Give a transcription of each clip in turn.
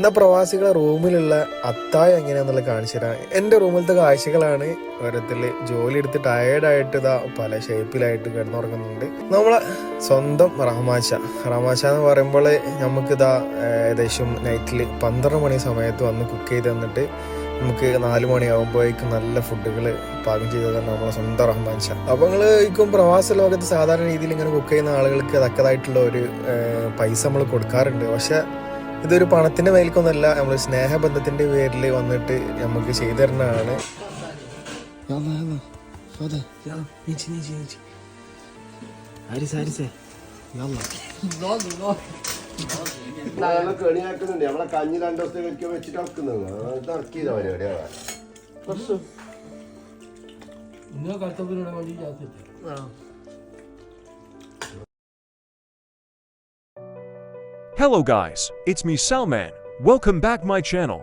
എന്നാ പ്രവാസികളെ റൂമിലുള്ള അത്തായം എങ്ങനെയാന്നുള്ള കാണിച്ചു തരാം. എന്റെ റൂമിലത്തെ കാഴ്ചകളാണ് ഓരോരുത്തർ ജോലി എടുത്ത് ടയേർഡായിട്ട് ഇതാ പല ഷേപ്പിലായിട്ട് കിടന്നുറങ്ങുന്നുണ്ട്. നമ്മളെ സ്വന്തം റഹ്മാശ റഹ്മാശ എന്ന് പറയുമ്പോൾ നമുക്കിതാ ഏകദേശം നൈറ്റിൽ പന്ത്രണ്ട് മണി സമയത്ത് വന്ന് കുക്ക് ചെയ്ത് തന്നിട്ട് നമുക്ക് നാല് മണിയാകുമ്പോഴേക്കും നല്ല ഫുഡുകൾ പാകം ചെയ്ത് തന്നെ നമ്മളെ സ്വന്തം റഹ്മാൻഷ അപ്പോൾ നിങ്ങൾ ഇപ്പം പ്രവാസ ലോകത്ത് സാധാരണ രീതിയിൽ ഇങ്ങനെ കുക്ക് ചെയ്യുന്ന ആളുകൾക്ക് തക്കതായിട്ടുള്ള ഒരു പൈസ നമ്മൾ കൊടുക്കാറുണ്ട്. പക്ഷെ ഇതൊരു പണത്തിന്റെ മേൽക്കൊന്നല്ല നമ്മൾ സ്നേഹബന്ധത്തിന്റെ പേരിൽ വന്നിട്ട് നമുക്ക് ചെയ്തു തരുന്നതാണ് കണിയാക്കുന്നുണ്ട് നമ്മളെ കഞ്ഞി വെച്ചിട്ട് Hello guys, it's me Salman. Welcome back my channel.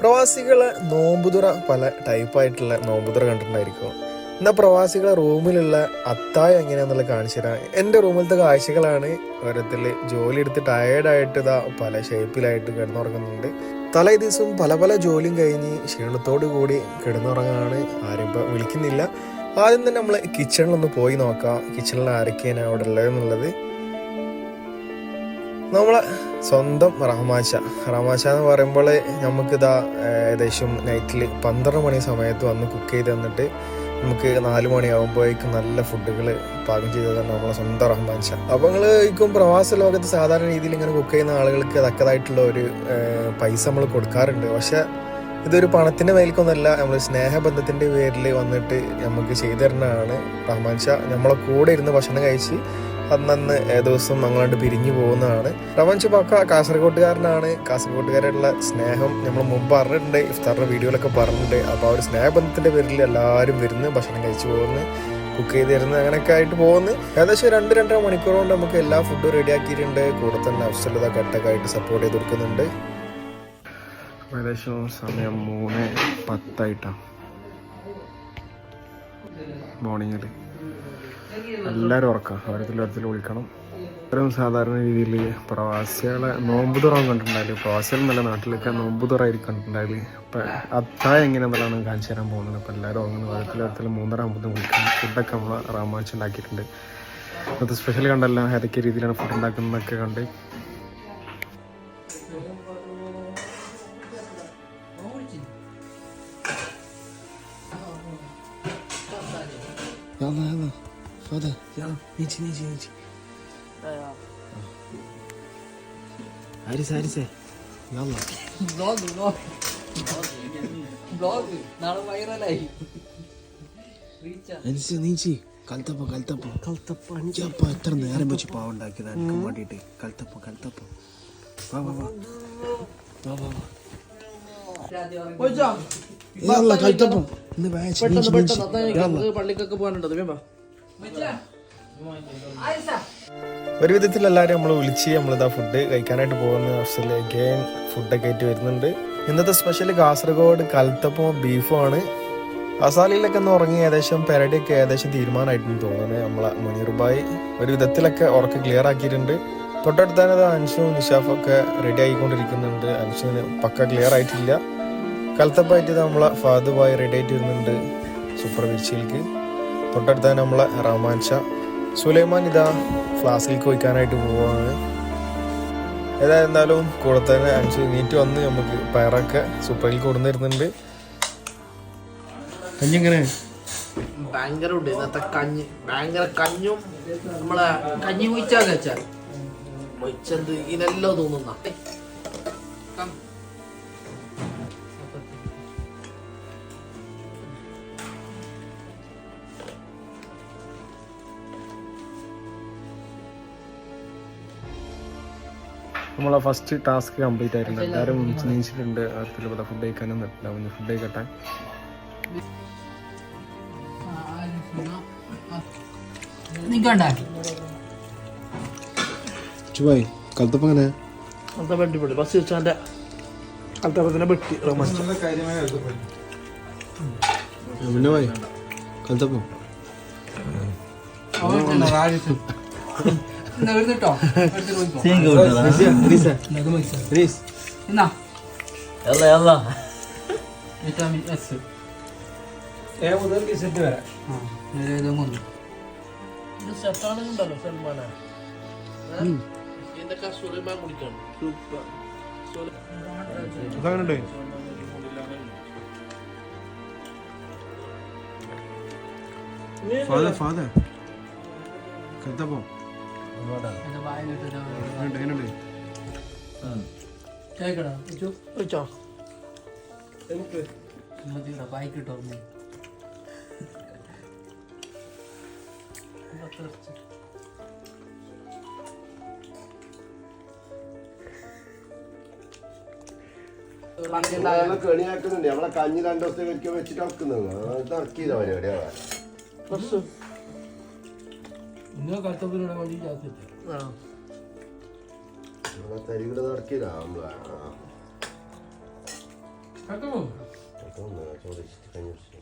പ്രവാസികളെ നോമ്പുതുറ പല ടൈപ്പായിട്ടുള്ള നോമ്പുതുറ കണ്ടിട്ടുണ്ടായിരിക്കും. എന്നാൽ പ്രവാസികളെ റൂമിലുള്ള അത്തായം എങ്ങനെയാണെന്നുള്ള കാണിച്ചു എന്റെ റൂമിലത്തെ കാഴ്ചകളാണ് ഓരോരുത്തർ ജോലി എടുത്ത് ടയേർഡായിട്ട് ഇതാ പല ഷേപ്പിലായിട്ട് കിടന്നുറങ്ങുന്നുണ്ട്. തലേ ദിവസം പല പല ജോലിയും കഴിഞ്ഞ് ക്ഷീണത്തോടു കൂടി കിടന്നുറങ്ങാണ് ആരും ഇപ്പം വിളിക്കുന്നില്ല. ആദ്യം തന്നെ നമ്മൾ കിച്ചണിലൊന്ന് പോയി നോക്കാം. കിച്ചണിൽ ആരൊക്കെയാണ് അവിടെ ഉള്ളതെന്നുള്ളത്. നമ്മളെ സ്വന്തം റഹ്മാശ റഹ്മാശ എന്ന് പറയുമ്പോൾ നമുക്കിതാ ഏകദേശം നൈറ്റിൽ പന്ത്രണ്ട് മണി സമയത്ത് വന്ന് കുക്ക് ചെയ്ത് തന്നിട്ട് നമുക്ക് നാല് മണിയാകുമ്പോഴേക്കും നല്ല ഫുഡുകൾ പാകം ചെയ്ത് തന്നെ നമ്മളെ സ്വന്തം റഹ്മാൻഷ. അപ്പോൾ നിങ്ങൾ ഇപ്പം പ്രവാസ ലോകത്ത് സാധാരണ രീതിയിൽ ഇങ്ങനെ കുക്ക് ചെയ്യുന്ന ആളുകൾക്ക് തക്കതായിട്ടുള്ള ഒരു പൈസ നമ്മൾ കൊടുക്കാറുണ്ട്. പക്ഷെ ഇതൊരു പണത്തിന്റെ മേൽക്കൊന്നല്ല നമ്മൾ സ്നേഹബന്ധത്തിന്റെ പേരിൽ വന്നിട്ട് നമുക്ക് ചെയ്തു തരുന്നതാണ് റഹ്മാൻ ഷാ നമ്മളെ കൂടെ ഇരുന്ന് ഭക്ഷണം കഴിച്ച് അന്നന്ന് ദിവസം ഞങ്ങളാണ്ട് പിരിഞ്ഞു പോകുന്നതാണ്. റവഞ്ച് പാക്ക കാസർഗോട്ടുകാരനാണ്. കാസർഗോട്ടുകാരായിട്ടുള്ള സ്നേഹം നമ്മൾ മുമ്പ് പറഞ്ഞിട്ടുണ്ട് ഇഫ്താറിന്റെ വീഡിയോയിലൊക്കെ പറഞ്ഞിട്ടുണ്ട്. അപ്പോൾ ആ ഒരു സ്നേഹബന്ധത്തിന്റെ പേരിൽ എല്ലാവരും വരുന്നു ഭക്ഷണം കഴിച്ചു പോകുന്നു കുക്ക് ചെയ്ത് തരുന്നത് അങ്ങനെയൊക്കെ ആയിട്ട് പോകുന്നു. ഏകദേശം രണ്ട് രണ്ടര മണിക്കൂർ കൊണ്ട് നമുക്ക് എല്ലാ ഫുഡും റെഡിയാക്കിയിട്ടുണ്ട് കൂടെ തന്നെ അഫ്സലത കട്ടൊക്കെ ആയിട്ട് സപ്പോർട്ട് ചെയ്ത് കൊടുക്കുന്നുണ്ട്. ഏകദേശം സമയം മൂന്ന് പത്തായിട്ടാണ്. മോർണിംഗിൽ എല്ലാവരും ഉറക്കാം. ഓരോരുത്തരും ഓരോരുത്തരും വിളിക്കണം. ഇത്രയും സാധാരണ രീതിയിൽ പ്രവാസികളെ നോമ്പ് തുറ കണ്ടിട്ടുണ്ടായില്ല പ്രവാസികൾ നല്ല നാട്ടിലൊക്കെ നോമ്പ് തുറായിരിക്കും കണ്ടിട്ടുണ്ടായാലും അപ്പം അത്താ എങ്ങനെ നല്ലതാണ് കാണിച്ചു തരാൻ പോകുന്നത്. അപ്പം എല്ലാവരും അങ്ങനെ ഓരോരുത്തരും ഓരോരുത്തരും മൂന്നര ആകുമ്പോൾ വിളിക്കണം. ഫുഡൊക്കെ നമ്മൾ റാമാച്ച് ഉണ്ടാക്കിയിട്ടുണ്ട്. അത് സ്പെഷ്യൽ കണ്ടല്ല ഏതൊക്കെ രീതിയിലാണ് ഫുഡ് ഉണ്ടാക്കുന്നതൊക്കെ കണ്ട്. 稍等，行，你起，你起，你起。അയ്യോ ആരിസ ആരിസ യാല്ല ബ്ലോഗ് ബ്ലോഗ് ബ്ലോഗ് നാളെ വൈറലായി റീച്ച് അനുസ നീച്ചി കൽത്തപ്പം കൽത്തപ്പം. കൽത്തപ്പം അഞ്ചപ്പം എത്ര നേരം വെച്ച് പാവുണ്ടാക്കിയത് എനിക്ക് വേണ്ടിയിട്ട്. കൽത്തപ്പം കൽത്തപ്പം. കൽത്തപ്പം. പള്ളിക്കൊക്കെ പോകാനുണ്ടോ വേമ്പ ഒരു വിധത്തിൽ എല്ലാവരും നമ്മൾ വിളിച്ച് നമ്മളിതാ ഫുഡ് കഴിക്കാനായിട്ട് പോകുന്ന. അഫ്സൽ അഗൈൻ ഫുഡൊക്കെ ആയിട്ട് വരുന്നുണ്ട്. ഇന്നത്തെ സ്പെഷ്യൽ കാസർഗോഡ് കൽത്തപ്പവും ബീഫും ആണ്. അസാലിയിലൊക്കെ ഒന്ന് ഉറങ്ങി ഏകദേശം പെരടിയൊക്കെ ഏകദേശം തീരുമാനമായിട്ടെന്ന് തോന്നുന്നത് നമ്മളെ മുനീർബായി ഒരു വിധത്തിലൊക്കെ ഉറക്കം ക്ലിയർ ആക്കിയിട്ടുണ്ട്. തൊട്ടടുത്താനത് അൻഷു നിഷാഫൊക്കെ റെഡി ആയിക്കൊണ്ടിരിക്കുന്നുണ്ട്. അൻഷുവിന് പക്ക ക്ലിയർ ആയിട്ടില്ല. കൽത്തപ്പായിട്ട് നമ്മളെ ഫാദുബായി റെഡി ആയിട്ട് വരുന്നുണ്ട്. സൂപ്പർ വിരിച്ചിലേക്ക് തൊട്ടടുത്ത് നമ്മളെ റഹ്മാൻ ഷാ. സുലൈമാൻ ഇതാ ക്ലാസ്സിലേക്ക് വയ്ക്കാനായിട്ട് പോവാണ്. ഏതായിരുന്നാലും കൂടെ തന്നെ അഞ്ച് നീറ്റ് വന്ന് നമുക്ക് പയറൊക്കെ സൂപ്പറിൽ കൊടുന്നിരുന്നുണ്ട്. കഞ്ഞിങ്ങനെ? ഭയങ്കര ഉണ്ട് ഇന്നത്തെ കഞ്ഞി. ഭയങ്കര കഞ്ഞും നമ്മളെ കഞ്ഞി മൊയ്ച്ചാന്ന് വെച്ചാൽ മൊയ്ച്ചന്ത് ഇതിനെല്ലാം തോന്നുന്ന. നമ്മളെ ഫസ്റ്റ് ടാസ്ക് കംപ്ലീറ്റ് ആയിട്ടുണ്ട്. എല്ലാവരും ചിന്തിച്ചിട്ടുണ്ട് നീച്ചിട്ടുണ്ട്. അടുത്തുള്ള ഇവിടെ ഫുഡ് കഴിക്കാനും പറ്റില്ല. ഒന്ന് ഫുഡ് കഴിക്കട്ടെ. ചുവായി കൽത്തപ്പം എങ്ങനെ? ബസ് വെട്ടി പിന്നെ പോയി. കൽത്തപ്പം. വിറ്റാമിൻ എസ് ഇതൊക്കെ സുലൈമാൻ കുടിക്കണം. അതങ്ങനെ ഫാദർ ഫാദർ കൽത്തപ്പം കെണിയാക്കുന്നുണ്ട്. നമ്മളെ കഞ്ഞി രണ്ടു ദിവസത്തേക്ക് വെച്ചിട്ട് ഇറക്കുന്നത് ഇറക്കിയത പരിപാടിയാ ചോദിച്ചിട്ട് കഞ്ഞി കുടിച്ചിട്ട്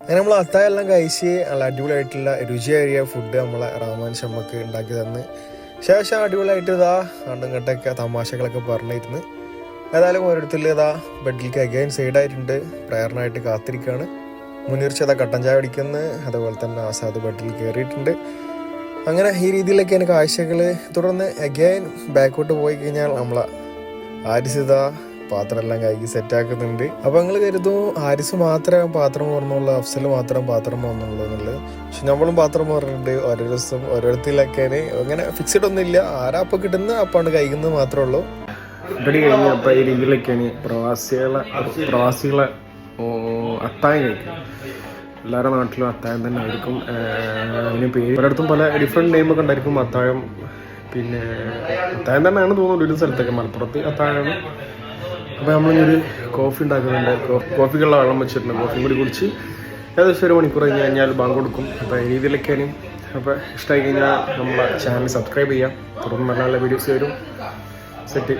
അങ്ങനെ നമ്മൾ അത്തായെല്ലാം എല്ലാം കഴിച്ച് നല്ല അടിപൊളിയായിട്ടുള്ള രുചിയേറിയ ഫുഡ് നമ്മളെ റഹ്മാൻ ഷമ്മക്ക് ഉണ്ടാക്കി തന്ന്. ശേഷം അടിപൊളിയായിട്ട് ഇതാ കണ്ടും കണ്ടൊക്കെ തമാശകളൊക്കെ പറഞ്ഞിരുന്നു. ഏതായാലും ഓരോരുത്തരിൽ ഇതാ ബെഡിലേക്ക് അഗൈൻ സൈഡായിട്ടുണ്ട് പ്രയറിനായിട്ട് കാത്തിരിക്കുകയാണ് മുന്നീർച്ചത കട്ടൻ ചായ അടിക്കുന്നു അതുപോലെ തന്നെ ആസാദ് ബെഡിൽ കയറിയിട്ടുണ്ട് അങ്ങനെ ഈ രീതിയിലൊക്കെയാണ് കാഴ്ചകൾ തുടർന്ന് അഗൈൻ ബാക്കോട്ട് പോയി കഴിഞ്ഞാൽ നമ്മളെ ആരിസിത പാത്രമെല്ലാം കൈക്ക് സെറ്റ് ആക്കുന്നുണ്ട്. അപ്പൊ നിങ്ങൾ കരുതും ആരിസ് മാത്രമേ പാത്രം ഓർന്നുള്ളൂ അഫ്സൽ മാത്രം പാത്രം ഓർന്നുള്ളൂ എന്നുള്ളത്. പക്ഷെ നമ്മളും പാത്രം പറഞ്ഞിട്ടുണ്ട് ഓരോ ദിവസം ഓരോരുത്തരിലൊക്കെ അങ്ങനെ ഫിക്സഡ് ഒന്നും ഇല്ല ആരാ അപ്പൊ കിട്ടുന്ന അപ്പാണ് കഴിക്കുന്നത് മാത്രമേ ഉള്ളൂ. ഇവിടെ കഴിഞ്ഞ അപ്പം ഈ രീതിയിലൊക്കെയാണ് പ്രവാസികളെ പ്രവാസികളെ അത്താഴം കഴിക്കുക. എല്ലാവരുടെ നാട്ടിലും അത്താഴം തന്നെ ആയിരിക്കും. അതിന് പേര് പലയിടത്തും പല ഡിഫറെന്റ് നെയിമൊക്കെ ഉണ്ടായിരിക്കും അത്താഴം പിന്നെ അത്താഴം തന്നെയാണ് തോന്നുന്നത് ഒരു സ്ഥലത്തൊക്കെ മലപ്പുറത്ത് അത്താഴമാണ് അപ്പോൾ നമ്മളിങ്ങനൊരു കോഫി ഉണ്ടാക്കുന്നുണ്ട്. കോഫിക്കുള്ള വെള്ളം വെച്ചിട്ടുണ്ട്. കോഫിയും കൂടി കുടിച്ച് ഏകദേശം ഒരു മണിക്കൂർ കഴിഞ്ഞ് കഴിഞ്ഞാൽ ബാങ്ക് കൊടുക്കും. അപ്പോൾ ഈ രീതിയിലൊക്കെയാണ്. അപ്പോൾ ഇഷ്ടമായി കഴിഞ്ഞാൽ നമ്മളെ ചാനൽ സബ്സ്ക്രൈബ് ചെയ്യാം. തുടർന്ന് നല്ല നല്ല വീഡിയോസ് വരും. സെറ്റ്